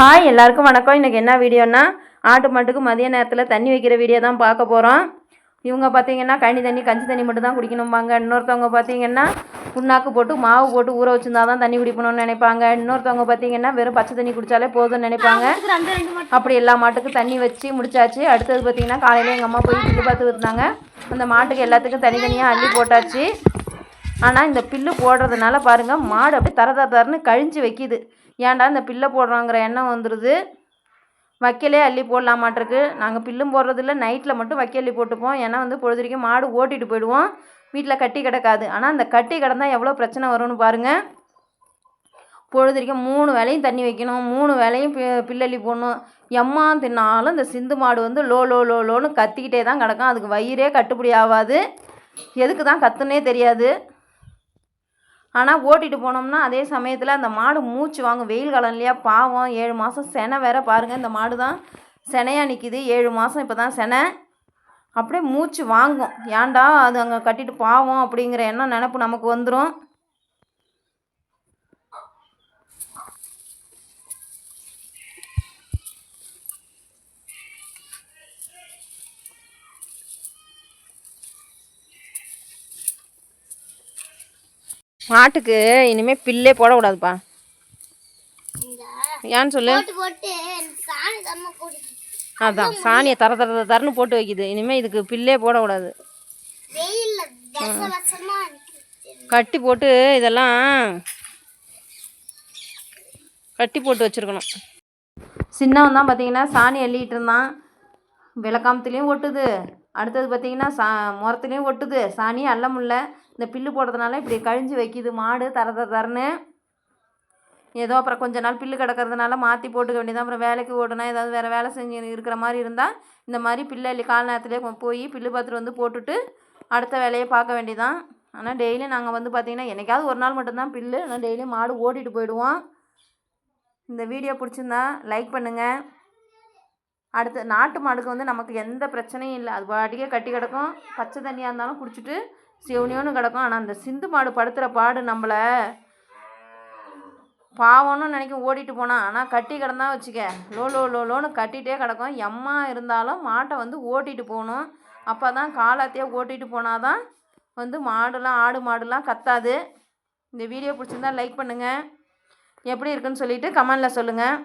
Hi எல்லாருக்கும் வணக்கம். இன்றைக்கி என்ன வீடியோன்னா ஆட்டு மாட்டுக்கு மதிய நேரத்தில் தண்ணி வைக்கிற வீடியோ தான் பார்க்க போகிறோம் இவங்க பார்த்தீங்கன்னா கனி தண்ணி கஞ்சி தண்ணி மட்டும் தான் குடிக்கணும்பாங்க. இன்னொருத்தவங்க பார்த்தீங்கன்னா புண்ணாக்கு போட்டு மாவு போட்டு ஊற வச்சுருந்தா தான் தண்ணி குடிக்கணும்னு நினைப்பாங்க. இன்னொருத்தவங்க பார்த்தீங்கன்னா வெறும் பச்சை தண்ணி குடித்தாலே போதும்னு நினைப்பாங்க. அப்படி எல்லா மாட்டுக்கும் தண்ணி வச்சு முடிச்சாச்சு. அடுத்தது பார்த்தீங்கன்னா காலையில் எங்கள் அம்மா போய் பில்லு பார்த்து இருந்தாங்க. அந்த மாட்டுக்கு எல்லாத்துக்கும் தனித்தனியாக அள்ளி போட்டாச்சு. ஆனால் இந்த பில்லு போடுறதுனால பாருங்கள் மாடு அப்படியே தர தரன்னு கழிஞ்சு வைக்கிது. ஏன்டா இந்த பில்லை போடுறோங்கிற எண்ணம் வந்துடுது வைக்கலே அள்ளி போடலாமாட்டிருக்கு. நாங்கள் பில்லும் போடுறதில்ல நைட்டில் மட்டும் வைக்கல்லி போட்டுப்போம். ஏன்னா வந்து பொழுதுரைக்கும் மாடு ஓட்டிட்டு போயிடுவோம். வீட்டில் கட்டி கிடக்காது. ஆனால் அந்த கட்டி கிடந்தால் எவ்வளோ பிரச்சனை வரும்னு பாருங்கள் பொழுதுரைக்கும் மூணு வேளையும் தண்ணி வைக்கணும். மூணு வேலையும் பி பில்லள்ளி போடணும். எம்மா தின்னாலும் இந்த சிந்து மாடு வந்து லோ லோ லோ லோன்னு கத்திக்கிட்டே தான் கிடக்கும். அதுக்கு வயிறே கட்டுப்படி ஆகாது. எதுக்கு தான் கத்துனே தெரியாது. ஆனால் ஓட்டிட்டு போனோம்னா அதே சமயத்தில் அந்த மாடு மூச்சு வாங்கும். வெயில் காலம் இல்லையா? பாவம். ஏழு மாதம் செனை வேற பாருங்கள் இந்த மாடு தான் செனையாக நிற்கிது ஏழு மாதம் இப்போ தான் செனை. அப்படியே மூச்சு வாங்கும். ஏன்டா அது அங்கே கட்டிட்டு பாவம் அப்படிங்கிற எண்ணம் நினப்பு நமக்கு வந்துடும் மாட்டுக்கு இனிமேல் பில்லே போடக்கூடாதுப்பா. ஏன்னு சொல்லு? சாணி அதான் சாணியை தர தர தரன்னு போட்டு வைக்குது. இனிமேல் இதுக்கு பில்லே போடக்கூடாது. கட்டி போட்டு இதெல்லாம் கட்டி போட்டு வச்சுருக்கணும். சின்னவன் தான் பார்த்தீங்கன்னா சாணி அள்ளிட்டு இருந்தான். விளக்காமத்துலேயும் ஒட்டுது. அடுத்தது பார்த்தீங்கன்னா சா முரத்துலேயும் ஒட்டுது. சாணியும் அள்ள முடில இந்த பில்லு போடுறதுனால இப்படி கழிஞ்சு வைக்கிது. மாடு தர தர தரன்னு. ஏதோ அப்புறம் கொஞ்ச நாள் பில்லு கிடக்கிறதுனால மாற்றி போட்டுக்க வேண்டியதான் அப்புறம் வேலைக்கு ஓடுனா ஏதாவது வேறு வேலை செஞ்சு இருக்கிற மாதிரி இருந்தால் இந்த மாதிரி பில்லு அள்ளி கால் நேரத்துலேயே போய் பில்லு பார்த்துட்டு வந்து போட்டுட்டு அடுத்த வேலையை பார்க்க வேண்டியதான் ஆனால் டெய்லியும் நாங்கள் வந்து பார்த்திங்கன்னா என்னைக்காவது ஒரு நாள் மட்டும்தான் பில்லு. ஆனால் டெய்லியும் மாடு ஓட்டிகிட்டு போயிடுவோம் இந்த வீடியோ பிடிச்சிருந்தா லைக் பண்ணுங்கள் அடுத்து நாட்டு மாடுக்கு வந்து நமக்கு எந்த பிரச்சனையும் இல்லை. அது பாட்டிக்கே கட்டி கிடக்கும். பச்சை தண்ணியாக இருந்தாலும் குடிச்சிட்டு சிவனியோன்னு கிடக்கும். ஆனால் அந்த சிந்து மாடு படுத்துகிற பாடு நம்மளை பாவம்னு நினைக்கும். ஓடிட்டு போனான் ஆனால் கட்டி கிடந்தா வச்சுக்க. லோ லோ லோ லோன்னு கட்டிகிட்டே கிடக்கும். எம்மா இருந்தாலும் மாட்டை வந்து ஓட்டிகிட்டு போகணும். அப்போ தான் காலாத்தையே ஓட்டிகிட்டு போனால் தான் வந்து மாடுலாம் ஆடு மாடுலாம் கத்தாது. இந்த வீடியோ பிடிச்சிருந்தா லைக் பண்ணுங்கள் எப்படி இருக்குன்னு சொல்லிவிட்டு கமெண்டில் சொல்லுங்கள்